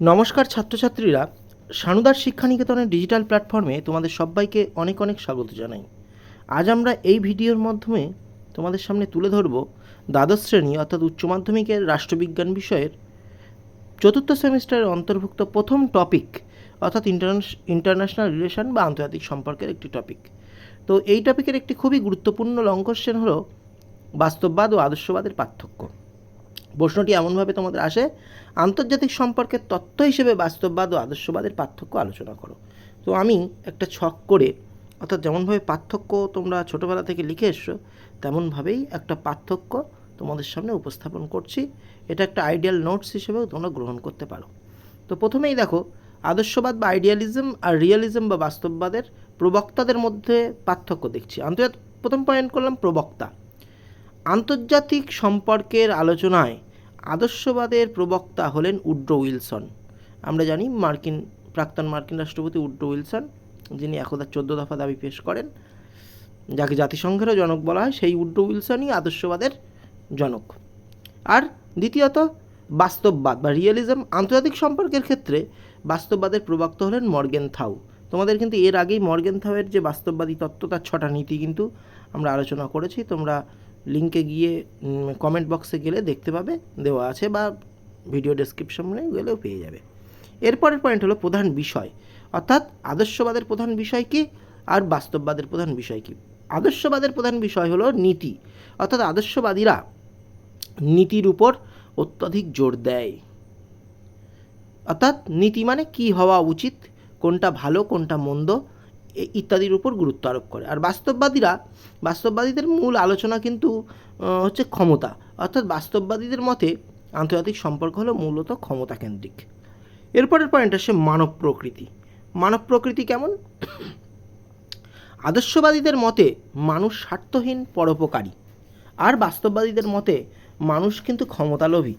নমস্কার ছাত্রছাত্রীরা, সানুদার শিক্ষানিকেতনের ডিজিটাল প্ল্যাটফর্মে তোমাদের সবাইকে অনেক অনেক স্বাগত জানাই। আজ আমরা এই ভিডিওর মাধ্যমে তোমাদের সামনে তুলে ধরব দ্বাদশ শ্রেণি অর্থাৎ উচ্চ মাধ্যমিকের রাষ্ট্রবিজ্ঞান বিষয়ের চতুর্থ সেমিস্টারের অন্তর্ভুক্ত প্রথম টপিক অর্থাৎ ইন্টারন্যাশনাল রিলেশন বা আন্তর্জাতিক সম্পর্কের একটি টপিক তো এই টপিকের একটি খুবই গুরুত্বপূর্ণ লং কোশ্চেন হলো বাস্তববাদ ও আদর্শবাদের পার্থক্য। প্রশ্নটি এমনভাবে তোমাদের আসে, আন্তর্জাতিক সম্পর্কের তত্ত্ব হিসেবে বাস্তববাদ ও আদর্শবাদের পার্থক্য আলোচনা করো। তো আমি একটা ছক করে, অর্থাৎ যেমনভাবে পার্থক্য তোমরা ছোটোবেলা থেকে লিখে এসছো, তেমনভাবেই একটা পার্থক্য তোমাদের সামনে উপস্থাপন করছি। এটা একটা আইডিয়াল নোটস হিসেবেও তোমরা গ্রহণ করতে পারো। তো প্রথমেই দেখো, আদর্শবাদ বা আইডিয়ালিজম আর রিয়ালিজম বা বাস্তববাদের প্রবক্তাদের মধ্যে পার্থক্য দেখছি। আন্তর্জাতিক প্রথম পয়েন্ট করলাম প্রবক্তা। আন্তর্জাতিক সম্পর্কের আলোচনায় আদর্শবাদের প্রবক্তা হলেন উড্রো উইলসন। আমরা জানি মার্কিন, প্রাক্তন মার্কিন রাষ্ট্রপতি উড্রো উইলসন, যিনি একদা চোদ্দ দফা দাবি পেশ করেন। যাকে জাতিসংঘেরও জনক বলা হয়, সেই উড্রো উইলসনই আদর্শবাদের জনক। আর দ্বিতীয়ত, বাস্তববাদ বা রিয়েলিজম, আন্তর্জাতিক সম্পর্কের ক্ষেত্রে বাস্তববাদের প্রবক্তা হলেন মর্গেন থাউ। তোমাদের কিন্তু এর আগেই মর্গেন থাউয়ের যে বাস্তববাদী তত্ত্ব, তার ছটা নীতি কিন্তু আমরা আলোচনা করেছি। তোমরা লিঙ্কে গিয়ে কমেন্ট বক্সে গেলে দেখতে পাবে, দেওয়া আছে বা ভিডিও ডেসক্রিপশনে গেলেও পেয়ে যাবে। এরপরের পয়েন্ট হলো প্রধান বিষয়। অর্থাৎ আদর্শবাদের প্রধান বিষয় কি আর বাস্তববাদের প্রধান বিষয় কি? আদর্শবাদের প্রধান বিষয় হলো নীতি। অর্থাৎ আদর্শবাদীরা নীতির উপর অত্যধিক জোর দেয়। অর্থাৎ নীতি মানে কি হওয়া উচিত? কোনটা ভালো, কোনটা মন্দ? ইত্যাদির উপর গুরুত্ব আরোপ করে। আর বাস্তববাদীরা, বাস্তববাদীদের মূল আলোচনা কিন্তু হচ্ছে ক্ষমতা। অর্থাৎ বাস্তববাদীদের মতে আন্তর্জাতিক সম্পর্ক হলো মূলত ক্ষমতা কেন্দ্রিক। এরপরের পয়েন্ট আসে মানব প্রকৃতি। মানব প্রকৃতি কেমন? আদর্শবাদীদের মতে মানুষ স্বার্থহীন, পরোপকারী। আর বাস্তববাদীদের মতে মানুষ কিন্তু ক্ষমতালোভী।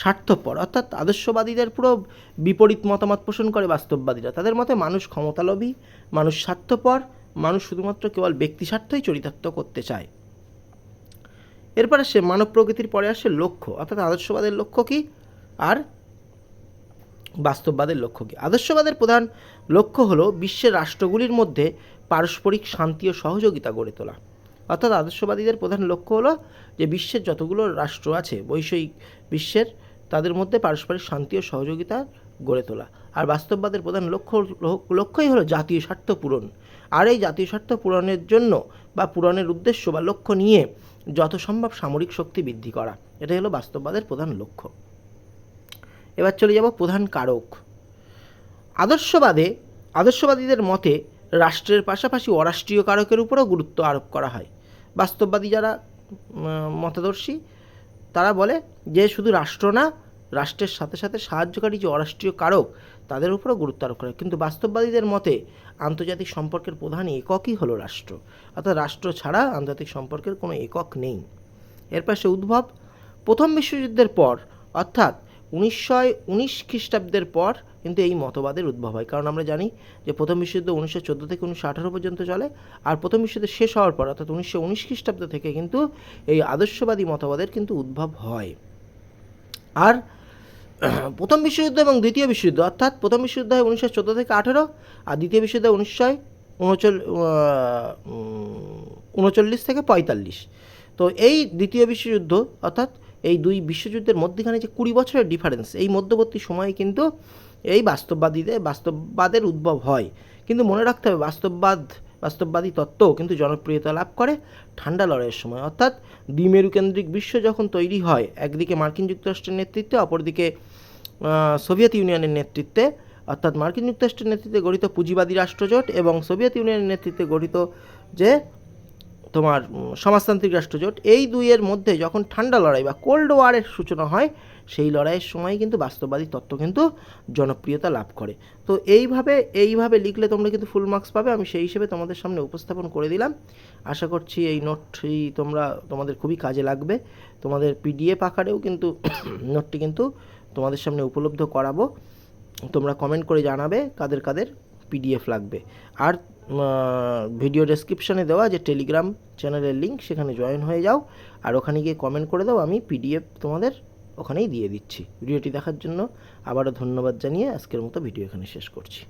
স্বার্থপর, অর্থাৎ আদর্শবাদীদের পুরো বিপরীত মতামত পোষণ করে বাস্তববাদীরা। তাদের মতে মানুষ ক্ষমতালোভী, মানুষ স্বার্থপর, মানুষ শুধুমাত্র কেবল ব্যক্তি স্বার্থই চরিতার্থ করতে চায়। এরপর আসে মানব প্রকৃতির, পরে আসে লক্ষ্য, অর্থাৎ আদর্শবাদের লক্ষ্য কী? আর বাস্তববাদের লক্ষ্য কী? আদর্শবাদের প্রধান লক্ষ্য হলো বিশ্বের রাষ্ট্রগুলির মধ্যে পারস্পরিক শান্তি ও সহযোগিতা গড়ে তোলা। অর্থাৎ আদর্শবাদীদের প্রধান লক্ষ্য হলো যে বিশ্বের যতগুলো রাষ্ট্র আছে বৈষয়িক বিশ্বের তাদের মধ্যে পারস্পরিক শান্তি ও সহযোগিতা গড়ে তোলা। আর বাস্তববাদের প্রধান লক্ষ্য, লক্ষ্যই হলো জাতীয় স্বার্থ পূরণ। আর এই জাতীয় স্বার্থ পূরণের জন্য বা পূরণের উদ্দেশ্য বা লক্ষ্য নিয়ে যত সম্ভব সামরিক শক্তি বৃদ্ধি করা। এটাই হলো বাস্তববাদের প্রধান লক্ষ্য। এবার চলে যাব প্রধান কারক। আদর্শবাদে, আদর্শবাদীদের মতে রাষ্ট্রের পাশাপাশি অরাষ্ট্রীয় কারকের উপরও গুরুত্ব আরোপ করা হয়। বাস্তববাদী যারা মতাদর্শী তারা বলে যে শুধু রাষ্ট্র না, রাষ্ট্রের সাথে সাথে সাহায্যকারী যে অরাষ্ট্রীয় কারক, তাদের উপরও গুরুত্ব আরোপ করে। কিন্তু বাস্তববাদীদের মতে আন্তর্জাতিক সম্পর্কের প্রধান এককই হলো রাষ্ট্র। অর্থাৎ রাষ্ট্র ছাড়া আন্তর্জাতিক সম্পর্কের কোনো একক নেই। এর পাশে উদ্ভব, প্রথম বিশ্বযুদ্ধের পর, অর্থাৎ উনিশশো উনিশ খ্রিস্টাব্দের পর কিন্তু এই মতবাদের উদ্ভব হয়। কারণ আমরা জানি যে প্রথম বিশ্বযুদ্ধ উনিশশো চোদ্দ থেকে উনিশশো আঠারো পর্যন্ত চলে আর প্রথম বিশ্বযুদ্ধ শেষ হওয়ার পর, অর্থাৎ উনিশশো উনিশ খ্রিস্টাব্দ থেকে কিন্তু এই আদর্শবাদী মতবাদের কিন্তু উদ্ভব হয়। আর প্রথম বিশ্বযুদ্ধ এবং দ্বিতীয় বিশ্বযুদ্ধ, অর্থাৎ প্রথম বিশ্বযুদ্ধ হয় উনিশশো চোদ্দ থেকে আঠেরো আর দ্বিতীয় বিশ্বযুদ্ধ উনিশশো উনচল উনচল্লিশ থেকে পঁয়তাল্লিশ। তো এই দ্বিতীয় বিশ্বযুদ্ধ, অর্থাৎ এই দুই বিশ্বযুদ্ধের মধ্যখানে যে কুড়ি বছরের ডিফারেন্স এই মধ্যবর্তী সময়ে কিন্তু এই বাস্তববাদীদের, বাস্তববাদের উদ্ভব হয়। কিন্তু মনে রাখতে হবে, বাস্তববাদ, বাস্তববাদী তত্ত্বও কিন্তু জনপ্রিয়তা লাভ করে ঠান্ডা লড়াইয়ের সময়। অর্থাৎ দ্বিমেরুকেন্দ্রিক বিশ্ব যখন তৈরি হয়, একদিকে মার্কিন যুক্তরাষ্ট্রের নেতৃত্বে, অপরদিকে সোভিয়েত ইউনিয়নের নেতৃত্বে, অর্থাৎ মার্কিন যুক্তরাষ্ট্রের নেতৃত্বে গঠিত পুঁজিবাদী রাষ্ট্রজোট এবং সোভিয়েত ইউনিয়নের নেতৃত্বে গঠিত যে তোমার সমাজতান্ত্রিক রাষ্ট্রজোট, এই দুইয়ের মধ্যে যখন ঠান্ডা লড়াই বা কোল্ড ওয়ারের সূচনা হয়, সেই লড়াইয়ের সময় কিন্তু বাস্তববাদী তত্ত্ব কিন্তু জনপ্রিয়তা লাভ করে। তো এইভাবে এইভাবে লিখলে তোমরা কিন্তু ফুল মার্কস পাবে, আমি সেই হিসেবে তোমাদের সামনে উপস্থাপন করে দিলাম। আশা করছি এই নোটটি তোমরা, তোমাদের খুবই কাজে লাগবে। তোমাদের পিডিএফ আকারেও কিন্তু নোটটি কিন্তু তোমাদের সামনে উপলব্ধ করাবো। তোমরা কমেন্ট করে জানাবে কাদের কাদের। পিডিএফ লাগবে। আর ভিডিও ডেসক্রিপশানে দেওয়া যে টেলিগ্রাম চ্যানেলের লিঙ্ক সেখানে জয়েন হয়ে যাও। আর ওখানে গিয়ে কমেন্ট করে দাও, আমি পিডিএফ তোমাদের ওখানেই দিয়ে দিচ্ছি। ভিডিওটি দেখার জন্য আবারও ধন্যবাদ জানিয়ে আজকের মতো ভিডিও এখানে শেষ করছি।